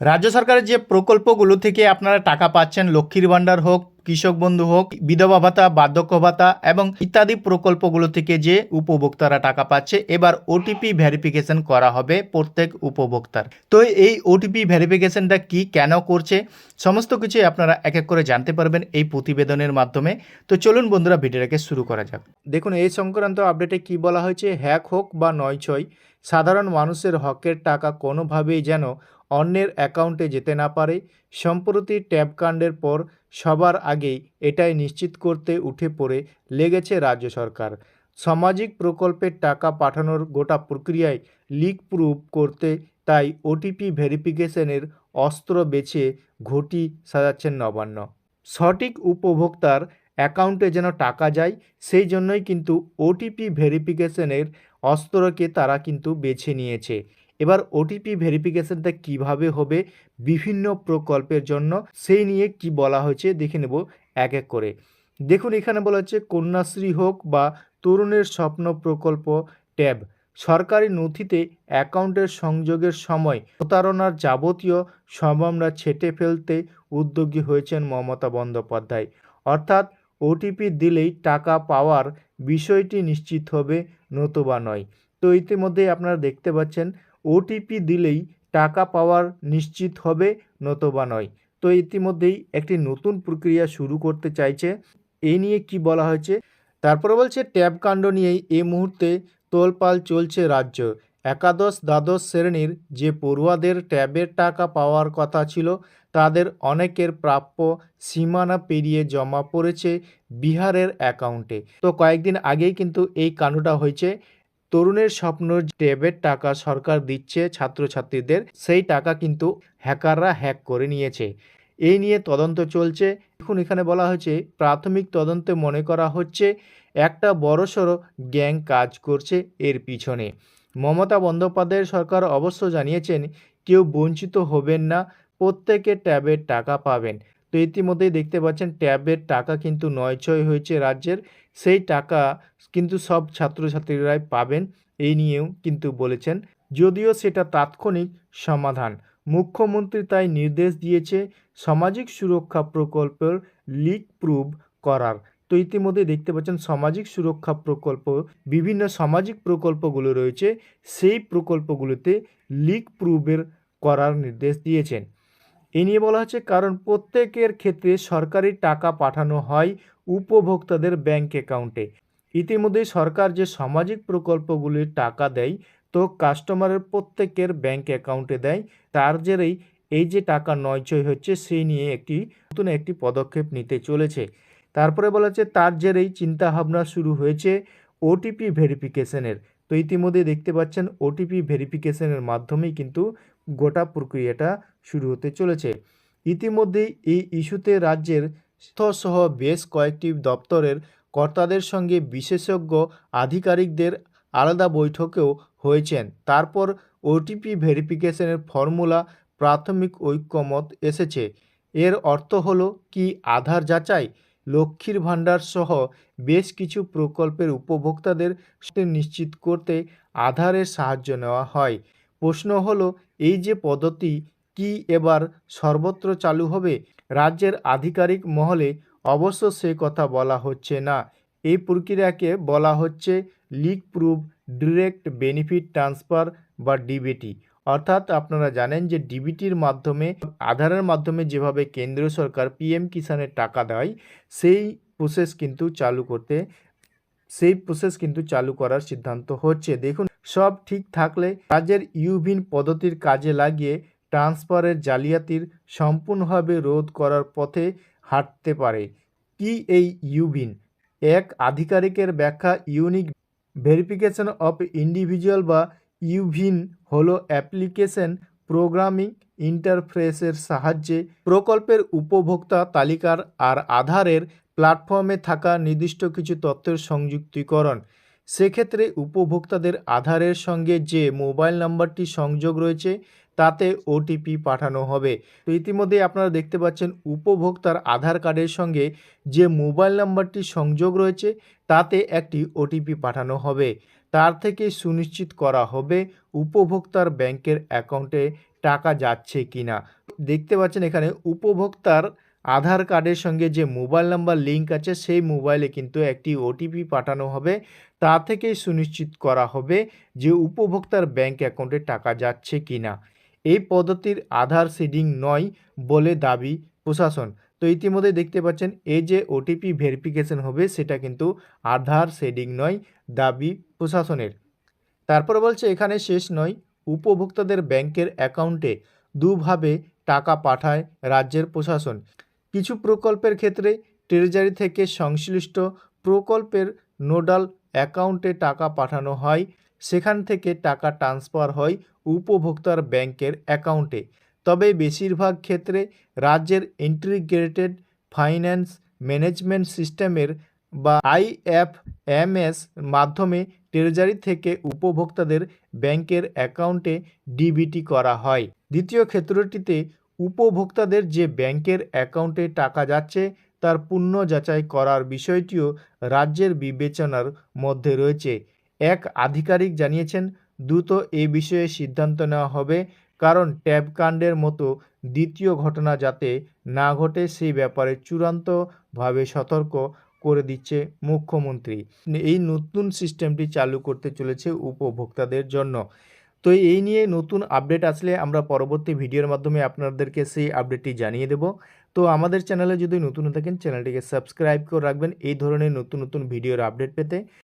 রাজ্য সরকারের যে প্রকল্পগুলো থেকে আপনারা টাকা পাচ্ছেন, লক্ষ্মীর ভাণ্ডার হোক, কৃষক বন্ধু হোক, বিধবা ভাতা, বার্ধক্য ভাতা এবং ইত্যাদি প্রকল্পগুলো থেকে যে উপভোক্তারা টাকা পাচ্ছে, এবার ওটিপি ভেরিফিকেশন করা হবে প্রত্যেক উপভোক্তার। তো এই ওটিপি ভেরিফিকেশনটা কি, কেন করছে, সমস্ত কিছুই আপনারা এক এক করে জানতে পারবেন এই প্রতিবেদনের মাধ্যমে। তো চলুন বন্ধুরা, ভিডিওটাকে শুরু করা যাক। দেখুন, এই সংক্রান্ত আপডেটে কি বলা হয়েছে, হ্যাক হোক বা নয় ছয়, সাধারণ মানুষের হকের টাকা কোনোভাবেই যেন অন্যের অ্যাকাউন্টে যেতে না পারে, সম্প্রতি ট্যাব কাণ্ডের পর সবার আগেই এটাই নিশ্চিত করতে উঠে পড়ে লেগেছে রাজ্য সরকার। সামাজিক প্রকল্পের টাকা পাঠানোর গোটা প্রক্রিয়ায় লিক প্রুফ করতে তাই ওটিপি ভেরিফিকেশনের অস্ত্র বেছে ঘটি সাজাচ্ছেন নবান্ন। সঠিক উপভোক্তার অ্যাকাউন্টে যেন টাকা যায়, সেই জন্যই কিন্তু ওটিপি ভেরিফিকেশনের অস্ত্রকে তারা কিন্তু বেছে নিয়েছে। এবার ওটিপি ভেরিফিকেশনটা কীভাবে হবে বিভিন্ন প্রকল্পের জন্য সেই নিয়ে কি বলা হয়েছে দেখে নেব এক এক করে। দেখুন, এখানে বলা হচ্ছে কন্যাশ্রী হোক বা তরুণের স্বপ্ন প্রকল্প ট্যাব। সরকারি নথিতে অ্যাকাউন্টের সংযোগের সময় প্রতারণার যাবতীয় সম্ভাবনা ছেটে ফেলতে উদ্যোগী হয়েছেন মমতা বন্দ্যোপাধ্যায়। অর্থাৎ ওটিপি দিলেই টাকা পাওয়ার বিষয়টি নিশ্চিত হবে নতুবা নয়। তো ইতিমধ্যেই আপনারা দেখতে পাচ্ছেন ওটিপি দিলেই টাকা পাওয়ার নিশ্চিত হবে নতবা নয়। তো ইতিমধ্যেই একটি নতুন প্রক্রিয়া শুরু করতে চাইছে। এই নিয়ে কি বলা হয়েছে? তারপরে বলছে, ট্যাব কাণ্ড নিয়েই এই মুহূর্তে তোলপাল চলছে রাজ্য। একাদশ দ্বাদশ শ্রেণির যে পড়ুয়াদের ট্যাবের টাকা পাওয়ার কথা ছিল, তাদের অনেকের প্রাপ্য সীমানা পেরিয়ে জমা পড়েছে বিহারের অ্যাকাউন্টে। তো কয়েকদিন আগেই কিন্তু এই কাণ্ডটা হয়েছে। তরুণের স্বপ্ন ট্যাবের টাকা সরকার দিচ্ছে ছাত্রছাত্রীদের, সেই টাকা কিন্তু হ্যাকাররা হ্যাক করে নিয়েছে। এই নিয়ে তদন্ত চলছে। এখন এখানে বলা হয়েছে, প্রাথমিক তদন্তে মনে করা হচ্ছে, একটা বড়সড় গ্যাং কাজ করছে এর পিছনে। মমতা বন্দ্যোপাধ্যায়ের সরকার অবশ্য জানিয়েছেন, কেউ বঞ্চিত হবেন না, প্রত্যেকে ট্যাবের টাকা পাবেন। তো ইতিমধ্যেই দেখতে পাচ্ছেন, ট্যাবের টাকা কিন্তু নয় ছয় হয়েছে রাজ্যের। সেই টাকা কিন্তু সব ছাত্রছাত্রীরাই পাবেন, এই নিয়েও কিন্তু বলেছেন। যদিও সেটা তাৎক্ষণিক সমাধান। মুখ্যমন্ত্রী তাই নির্দেশ দিয়েছে সামাজিক সুরক্ষা প্রকল্পের লিক প্রুভ করার। তো ইতিমধ্যে দেখতে পাচ্ছেন, সামাজিক সুরক্ষা প্রকল্প, বিভিন্ন সামাজিক প্রকল্পগুলো রয়েছে, সেই প্রকল্পগুলোতে লিক প্রুভের করার নির্দেশ দিয়েছেন। এ নিয়ে বলা হচ্ছে, কারণ প্রত্যেকের ক্ষেত্রে সরকারি টাকা পাঠানো হয় উপভোক্তাদের ব্যাংক অ্যাকাউন্টে। ইতিমধ্যে সরকার যে সামাজিক প্রকল্পগুলির টাকা দেয়, তো কাস্টমারের প্রত্যেকের ব্যাংক অ্যাকাউন্টে দেয়। তার জেরেই এই যে টাকা নয়ছয় হচ্ছে সেই নিয়ে একটি নতুন একটি পদক্ষেপ নিতে চলেছে। তারপরে বলা হচ্ছে, তার জেরেই চিন্তাভাবনা শুরু হয়েছে ওটিপি ভেরিফিকেশনের। তো ইতিমধ্যে দেখতে পাচ্ছেন, ওটিপি ভেরিফিকেশনের মাধ্যমেই কিন্তু গোটা প্রক্রিয়াটা শুরু হতে চলেছে। ইতিমধ্যেই এই ইস্যুতে রাজ্যের সহ বেশ কয়েকটি দপ্তরের কর্তাদের সঙ্গে বিশেষজ্ঞ আধিকারিকদের আলাদা বৈঠকেও হয়েছেন। তারপর ওটিপি ভেরিফিকেশনের ফর্মুলা প্রাথমিক ঐক্যমত এসেছে। এর অর্থ হলো কি আধার যাচাই, লক্ষ্মীর ভাণ্ডার সহ বেশ কিছু প্রকল্পের উপভোক্তাদের নিশ্চিত করতে আধারের সাহায্য নেওয়া হয়। প্রশ্ন হলো, এই যে পদ্ধতি কি এবার সর্বত্র চালু হবে? রাজ্যের আধিকারিক মহলে অবশ্য সে কথা বলা হচ্ছে না। এই প্রক্রিয়াকে বলা হচ্ছে leak proof direct benefit transfer বা ডিবিটি। অর্থাৎ আপনারা জানেন যে ডিবিটির মাধ্যমে, আধারের মাধ্যমে যেভাবে কেন্দ্রীয় সরকার পিএম কিষানের টাকা দেয়, সেই প্রসেস কিন্তু চালু করতে, সেই প্রসেস কিন্তু চালু করার সিদ্ধান্ত হচ্ছে। দেখুন সব ঠিক থাকলে রাজ্যের ইউভিন পদ্ধতির কাজে লাগিয়ে ট্রান্সফারের জালিয়াতির সম্পূর্ণভাবে রোধ করার পথে হাঁটতে পারে। কি এই ইউভিন? এক আধিকারিকের ব্যাখ্যা, ইউনিক ভেরিফিকেশন অফ ইন্ডিভিজুয়াল বা ইউভিন হলো অ্যাপ্লিকেশন প্রোগ্রামিং ইন্টারফেসের সাহায্যে প্রকল্পের উপভোক্তা তালিকার আর আধারের প্ল্যাটফর্মে থাকা নির্দিষ্ট কিছু তথ্যের সংযুক্তিকরণ। সেক্ষেত্রে উপভোক্তাদের আধারের সঙ্গে যে মোবাইল নাম্বারটি সংযোগ রয়েছে, তাতে ওটিপি পাঠানো হবে। তো ইতিমধ্যে আপনারা দেখতে পাচ্ছেন উপভোক্তার আধার কার্ডের সঙ্গে যে মোবাইল নাম্বারটি সংযোগ রয়েছে, তাতে একটি ওটিপি পাঠানো হবে। তার থেকে সুনিশ্চিত করা হবে উপভোক্তার ব্যাংকের অ্যাকাউন্টে টাকা যাচ্ছে কি না দেখতে পাচ্ছেন এখানে উপভোক্তার আধার কার্ডের সঙ্গে যে মোবাইল নাম্বার লিঙ্ক আছে, সেই মোবাইলে কিন্তু একটি ওটিপি পাঠানো হবে। তা থেকেই সুনিশ্চিত করা হবে যে উপভোক্তার ব্যাংক অ্যাকাউন্টে টাকা যাচ্ছে কিনা এই পদ্ধতির আধার সিডিং নয় বলে দাবি প্রশাসন। তো ইতিমধ্যে দেখতে পাচ্ছেন, এই যে ওটিপি ভেরিফিকেশন হবে, সেটা কিন্তু আধার শেডিং নয়, দাবি প্রশাসনের। তারপর বলছে, এখানে শেষ নয়, উপভোক্তাদের ব্যাংকের অ্যাকাউন্টে দুভাবে টাকা পাঠায় রাজ্যের প্রশাসন। কিছু প্রকল্পের ক্ষেত্রে ট্রেজারি থেকে সংশ্লিষ্ট প্রকল্পের নোডাল অ্যাকাউন্টে টাকা পাঠানো হয়, সেখান থেকে টাকা ট্রান্সফার হয় উপভোক্তার ব্যাংকের অ্যাকাউন্টে। তবে বেশিরভাগ ক্ষেত্রে রাজ্যের ইন্টিগ্রেটেড ফাইন্যান্স ম্যানেজমেন্ট সিস্টেমের বা আইএফএমএস মাধ্যমে ট্রেজারি থেকে উপভোক্তাদের ব্যাংকের অ্যাকাউন্টে ডিবিটি করা হয়। দ্বিতীয় ক্ষেত্রটিতে, উপভোক্তাদের যে ব্যাংকের অ্যাকাউন্টে টাকা যাচ্ছে তার পূর্ণ যাচাই করার বিষয়টিও রাজ্যের বিবেচনার মধ্যে রয়েছে। এক আধিকারিক জানিয়েছেন, দ্রুত এ বিষয়ে সিদ্ধান্ত নেওয়া হবে, কারণ ট্যাব কাণ্ডের মতো দ্বিতীয় ঘটনা যাতে না ঘটে সেই ব্যাপারে চূড়ান্তভাবে সতর্ক করে দিচ্ছে মুখ্যমন্ত্রী। এই নতুন সিস্টেমটি চালু করতে চলেছে উপভোক্তাদের জন্য। তো এই নিয়ে নতুন আপডেট আসলে আমরা পরবর্তী ভিডিওর মাধ্যমে আপনাদেরকে সেই আপডেটটি জানিয়ে দেব। তো আমাদের চ্যানেলে যদি নতুন থাকেন, চ্যানেলটিকে সাবস্ক্রাইব করে রাখবেন। এই ধরনের নতুন নতুন ভিডিওর আপডেট পেতে